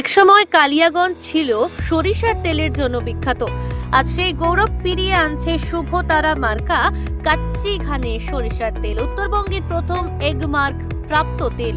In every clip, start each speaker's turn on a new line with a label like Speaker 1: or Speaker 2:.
Speaker 1: একসময় কালিয়াগঞ্জ ছিল সরিষার তেলের জন্য বিখ্যাত। আজ সেই গৌরব ফিরিয়ে আনছে শুভ তারা মার্কা কাচ্চি ঘানে সরিষার তেল। উত্তরবঙ্গের প্রথম এগমার্ক প্রাপ্ত তেল।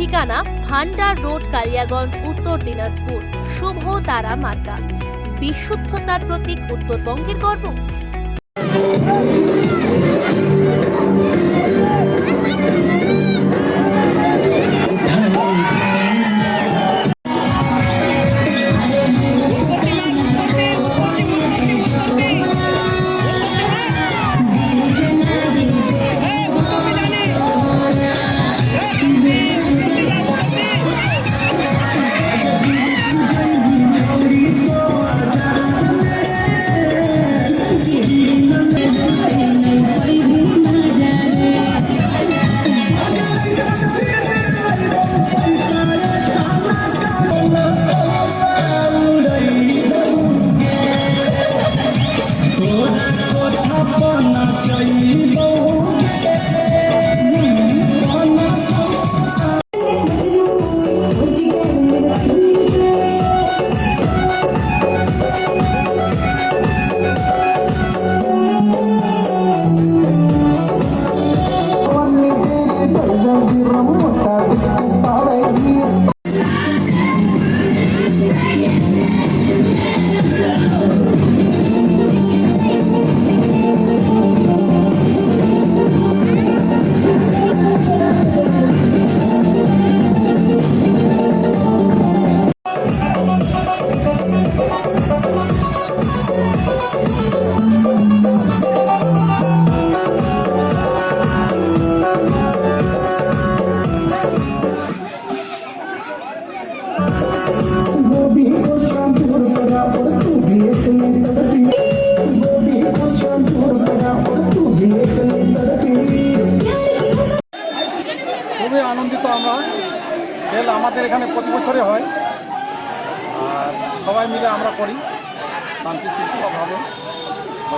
Speaker 1: ঠিকানা ভান্ডার রোড কালিয়াগঞ্জ উত্তর দিনাজপুর। শুভ তারা মার্কা বিশুদ্ধতার প্রতীক উত্তরবঙ্গের গর্ব।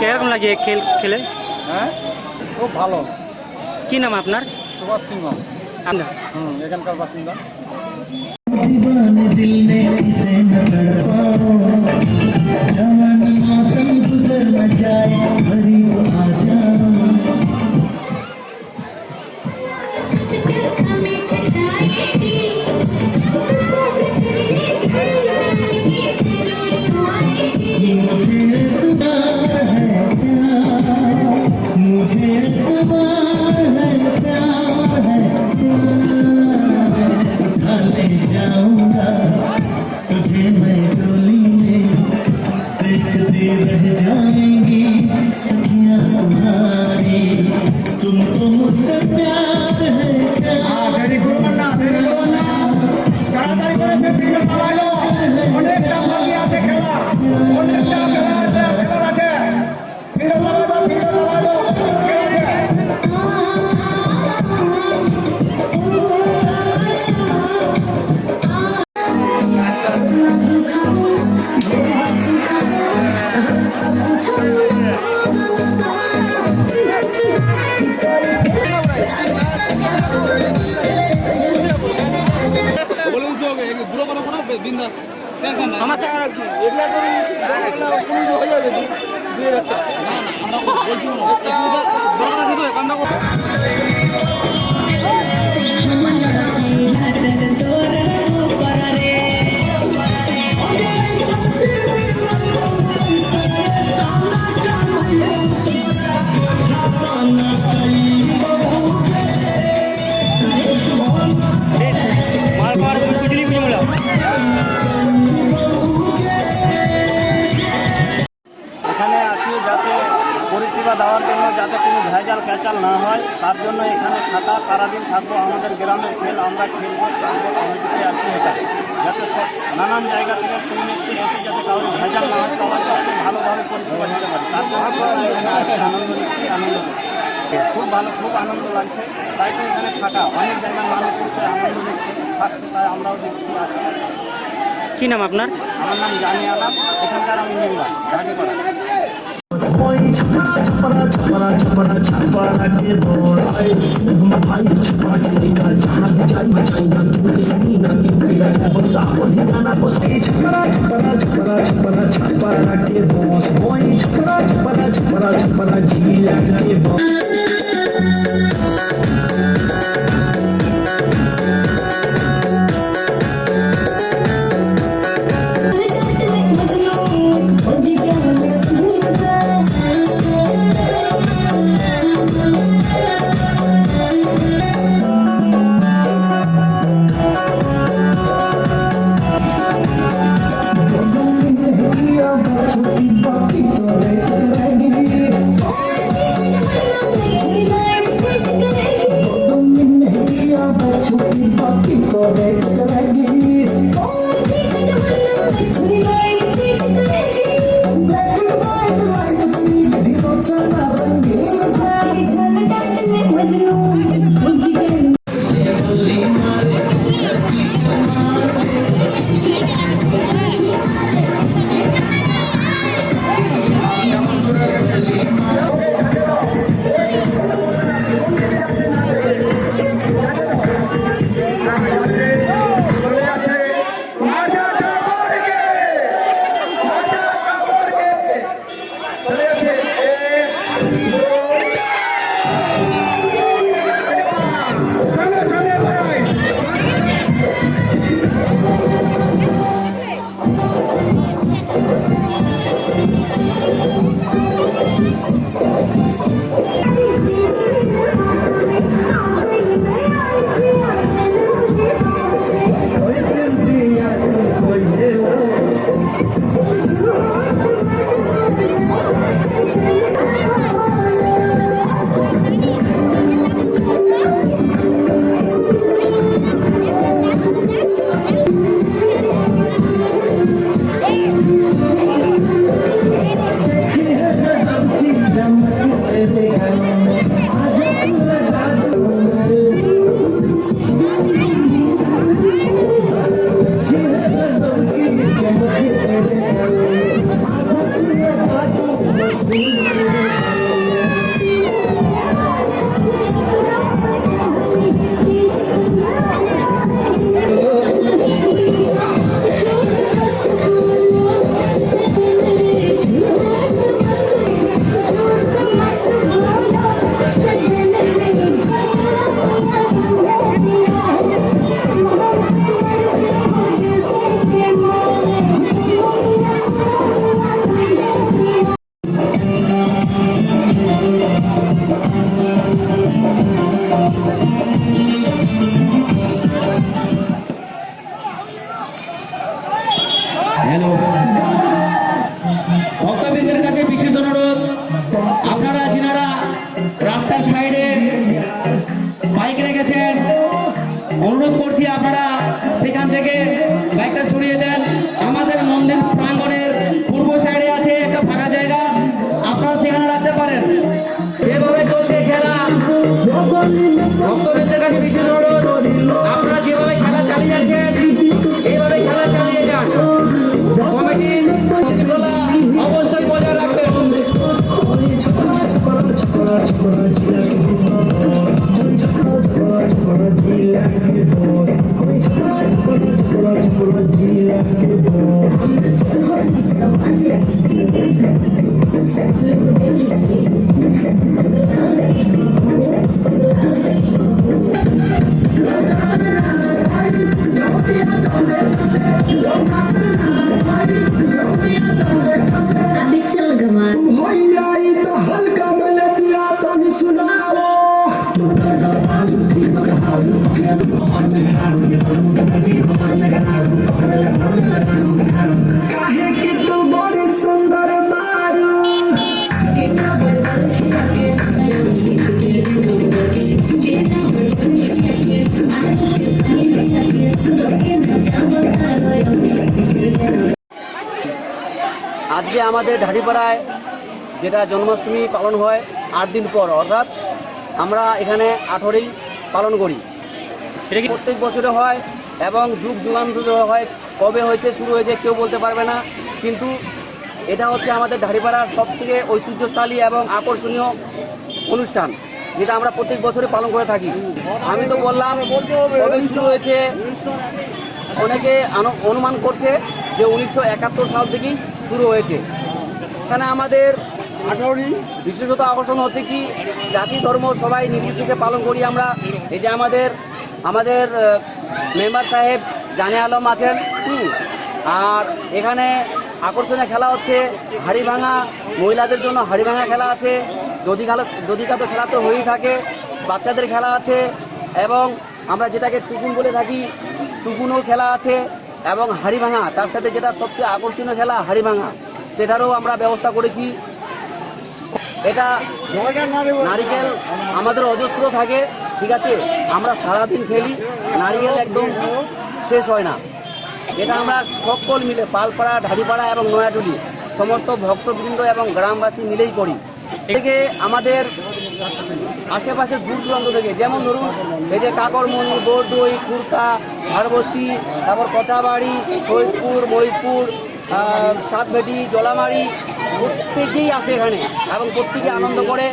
Speaker 2: কীরকম লাগে খেল খেলে?
Speaker 3: হ্যাঁ? খুব ভালো।
Speaker 2: কি নাম আপনার?
Speaker 3: সুভাষ সিংহ।
Speaker 2: আপনার?
Speaker 3: হুম এখানকার বাসিন্দা। আমার টাকা রাখছি এগুলা করে কোনো হয়ে যাবে দুই হাজার টাকা। না না আমরা বলছি দরকার আছে তো কামটা করো।
Speaker 4: ভেজাল ক্যাচাল না হয় তার জন্য এখানে থাকা সারাদিন থাকব আমাদের গ্রামের খেল আমরা খেলব থাকব কমিটিতে আছি এটা। যাতে সব নানান জায়গা থেকে কমিউনিটি এসে যাতে কারোর ভেজাল না হয় সবাই যাতে ভালোভাবে পরিষেবা দিতে পারে। তার জন্য আনন্দ নিচ্ছি আনন্দ খুব ভালো খুব আনন্দ লাগছে। তাই তো এখানে থাকা অনেক জায়গার মানুষ এসে আনন্দ নিচ্ছে থাকছে তাই আমরাও দেখছি আছি
Speaker 2: কি নাম আপনার?
Speaker 4: আমার নাম জানি আলাম এখানকার আমি মেম্বার ঘাটিপাড়া
Speaker 5: कोई छपरा छपरा छपरा छपरा छपरा के दोस्त है भाई छपरा के लेगा जहाँ भी जाए बचाएगा तू सुनी ना तू कहेगा गुस्सा को दिखाना को सही छपरा छपरा छपरा छपरा छपरा के दोस्त कोई छपरा छपरा छपरा छपरा झील के
Speaker 6: दोस्त সেখান থেকে বাইকটা সরিয়ে দেন। আমাদের মন্দির প্রাঙ্গণের পূর্ব সাইডে আছে একটা ফাঁকা জায়গা। আপনারা সেখানে রাখতে পারেন। এভাবে চলছে খেলা, ভক্তবৃন্দের কাছে বিশেষ অনুরোধ, আপনারা যেভাবে খেলা চালিয়ে যাচ্ছেন, এইভাবে খেলা চালিয়ে যান। কমিটির অবশ্যই বজায় রাখবেন। আজকে আমাদের ঢাডিপাড়ায় যেটা জন্মাষ্টমী পালন হয় আট দিন পর অর্থাৎ আমরা এখানে আঠরেই পালন করি।
Speaker 2: এটা কি
Speaker 6: প্রত্যেক বছরে হয় এবং যুগ যুগান্তর ধরে হয় কবে হয়েছে শুরু হয়েছে কেউ বলতে পারবে না। কিন্তু এটা হচ্ছে আমাদের ঢাড়িপাড়ার সব থেকে ঐতিহ্যশালী এবং আকর্ষণীয় অনুষ্ঠান যেটা আমরা প্রত্যেক বছরে পালন করে থাকি। আমি তো বললাম কবে শুরু হয়েছে অনেকে অনুমান করছে যে উনিশশো একাত্তর সাল থেকেই শুরু হয়েছে। এখানে আমাদের বিশেষত আকর্ষণ হচ্ছে কি, জাতি, ধর্ম সবাই নির্বিশেষে পালন করি আমরা। এই যে আমাদের আমাদের মেম্বার সাহেব জানে আলম আছেন। আর এখানে আকর্ষণীয় খেলা হচ্ছে হাড়ি ভাঙা মহিলাদের জন্য হাড়ি ভাঙা খেলা আছে। দধি খেলা, দধি কাতো খেলা তো হয়েই থাকে। বাচ্চাদের খেলা আছে। এবং আমরা যেটাকে টুকুন বলে থাকি টুকুনও খেলা আছে। এবং হাড়ি ভাঙা তার সাথে যেটা সবচেয়ে আকর্ষণীয় খেলা হাড়ি ভাঙা সেটারও আমরা ব্যবস্থা করেছি। এটা নারিকেল, আমাদের অজস্র থাকে, ঠিক আছে? আমরা সারাদিন খেলি, নারিকেল একদম শেষ হয় না। এটা আমরা সকল মিলে, পালপাড়া ঢাড়িপাড়া এবং নয়াটুলি সমস্ত ভক্তবৃন্দ এবং গ্রামবাসী মিলেই করি। থেকে আমাদের আশেপাশের দূর দূরান্ত থেকে, যেমন ধরুন, এই যে কাকরমণি, বোরদই খুরকা ঝাড়বস্তি তারপর কচাবাড়ি সৈয়দপুর মহিষপুর সাতভেটি জলামারি প্রত্যেকেই আসে এখানে এবং প্রত্যেকে আনন্দ করে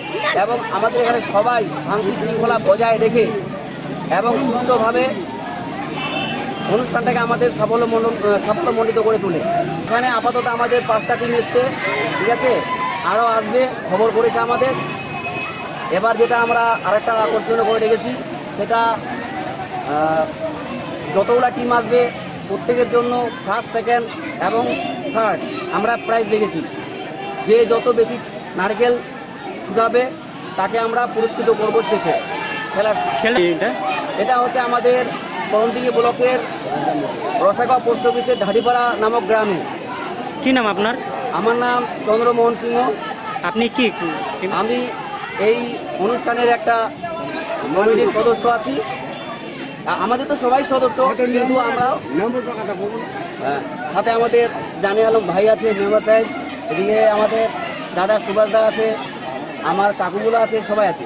Speaker 6: এবং আমাদের এখানে সবাই শান্তি শৃঙ্খলা বজায় রেখে এবং সুস্থভাবে অনুষ্ঠানটাকে আমাদের সাফল্য সাফল্যমণ্ডিত করে তোলে। এখানে আপাতত আমাদের পাঁচটা টিম এসছে, ঠিক আছে? আরও আসবে, খবর করেছে আমাদের। এবার যেটা আমরা আরেকটা আকর্ষণীয় করে রেখেছি, সেটা যতগুলা টিম আসবে প্রত্যেকের জন্য ফার্স্ট সেকেন্ড এবং থার্ড আমরা প্রাইজ রেখেছি যে যত বেশি নারকেল ছুটাবে তাকে আমরা পুরস্কৃত করব শেষে। খেলার
Speaker 2: খেলা এটা?
Speaker 6: এটা হচ্ছে আমাদের করণদিঘি ব্লকের রসাগাঁও পোস্ট অফিসের ঢাডিপাড়া নামক গ্রামে।
Speaker 2: কি নাম আপনার?
Speaker 6: আমার নাম চন্দ্রমোহন সিংহ।
Speaker 2: আপনি কি?
Speaker 6: আমি এই অনুষ্ঠানের একটা কমিটির সদস্য আছি। আমাদের তো সবাই সদস্য কিন্তু আমরা হ্যাঁ, সাথে আমাদের জানে আলম ভাই আছে মেম্বার সাহেব এদিকে আমাদের দাদা সুভাষ দা আছে আমার কাকুগুলো আছে সবাই আছে।